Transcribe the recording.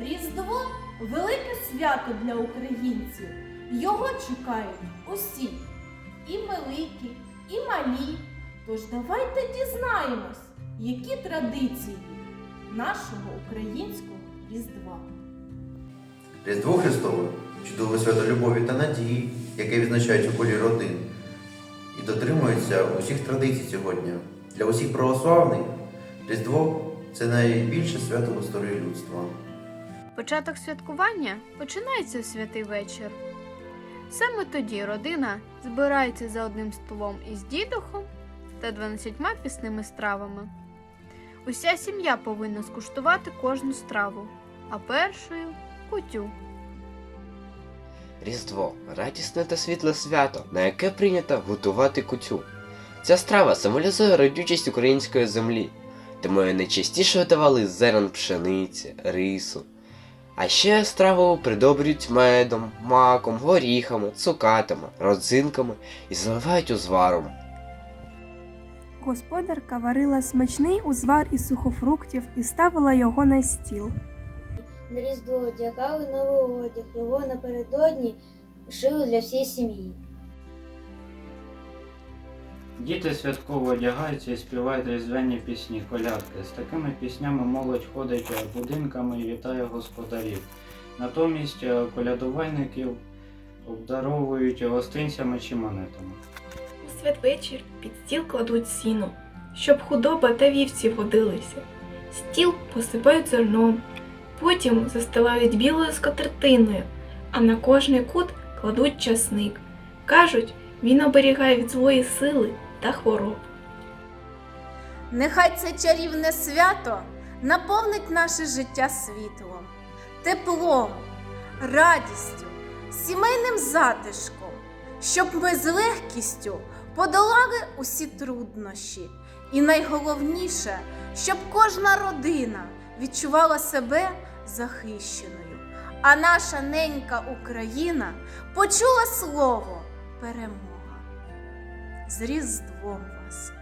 Різдво велике свято для українців. Його чекають усі, і великі, і малі. Тож давайте дізнаємось, які традиції нашого українського Різдва. Різдво Христове чудове свято любові та надії, яке відзначають у колі родин і дотримується усіх традицій сьогодні. Для усіх православних Різдво це найбільше свято в історії людства. Початок святкування починається у святий вечір. Саме тоді родина збирається за одним столом із дідухом та 12 пісними стравами. Уся сім'я повинна скуштувати кожну страву, а першою кутю. Різдво радісне та світле свято, на яке прийнято готувати кутю. Ця страва символізує родючість української землі, тому її найчастіше готували зерен пшениці, рису. А ще страву придобрюють медом, маком, горіхами, цукатами, родзинками і заливають узваром. Господарка варила смачний узвар із сухофруктів і ставила його на стіл. На Різдво одягали новий одяг, його напередодні шили для всієї сім'ї. Діти святково одягаються і співають різдвяні пісні, колядки. З такими піснями молодь ходить е, будинками і вітає господарів. Натомість е, колядувальників обдаровують гостинцями чи монетами. У святвечір під стіл кладуть сіно, щоб худоба та вівці водилися. Стіл посипають зерном, потім застилають білою скатертиною, а на кожний кут кладуть часник. Кажуть, він оберігає від злої сили та хвороб. Нехай це чарівне свято наповнить наше життя світлом, теплом, радістю, сімейним затишком, щоб ми з легкістю подолали усі труднощі. І найголовніше, щоб кожна родина відчувала себе захищеною, а наша ненька Україна почула слово перемога. З Різдвом вас!